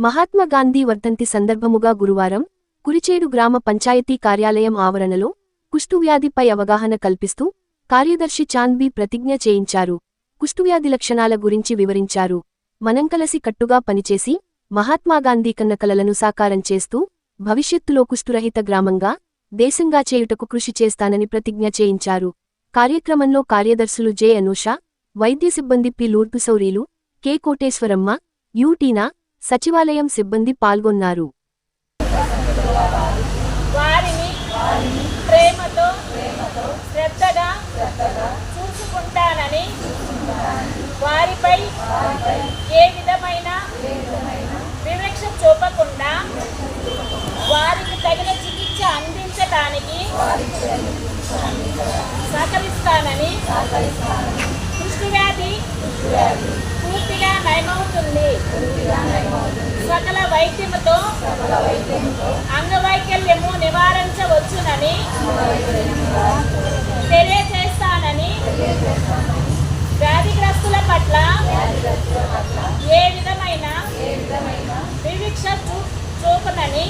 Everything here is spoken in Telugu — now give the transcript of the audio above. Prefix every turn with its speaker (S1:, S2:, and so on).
S1: మహాత్మా గాంధీ వర్ధంతి సందర్భముగా గురువారం కురిచేడు గ్రామ పంచాయతీ కార్యాలయం ఆవరణలో కుష్టువ్యాధిపై అవగాహన కల్పిస్తూ కార్యదర్శి చాంద్బీ ప్రతిజ్ఞ చేయించారు. కుష్టువ్యాధి లక్షణాల గురించి వివరించారు. మనం కలసి కట్టుగా పనిచేసి మహాత్మాగాంధీ కన్న కలలను సాకారం చేస్తూ భవిష్యత్తులో కుష్టురహిత గ్రామంగా దేశంగా చేయుటకు కృషి చేస్తానని ప్రతిజ్ఞ చేయించారు. కార్యక్రమంలో కార్యదర్శులు జె అనూష వైద్య సిబ్బంది పి లూర్పుసౌరీలు కె కోటేశ్వరమ్మ యూటీనా సచివాలయం సిబ్బంది పాల్గొన్నారు.
S2: వారిని ప్రేమతో శ్రద్ధగా చూసుకుంటానని వారిపై ఏ విధమైన వివక్ష చూపకుండా వారికి తగిన చికిత్స అందించడానికి సహకరిస్తానని వ్యాధి పూర్తిగా నయమవుతుంది సకల వైద్యముతో అంగవైకల్యము నివారించవచ్చునని తెలియజేస్తానని వ్యాధిగ్రస్తుల పట్ల ఏ విధమైన వివిక్ష చూ- చూపనని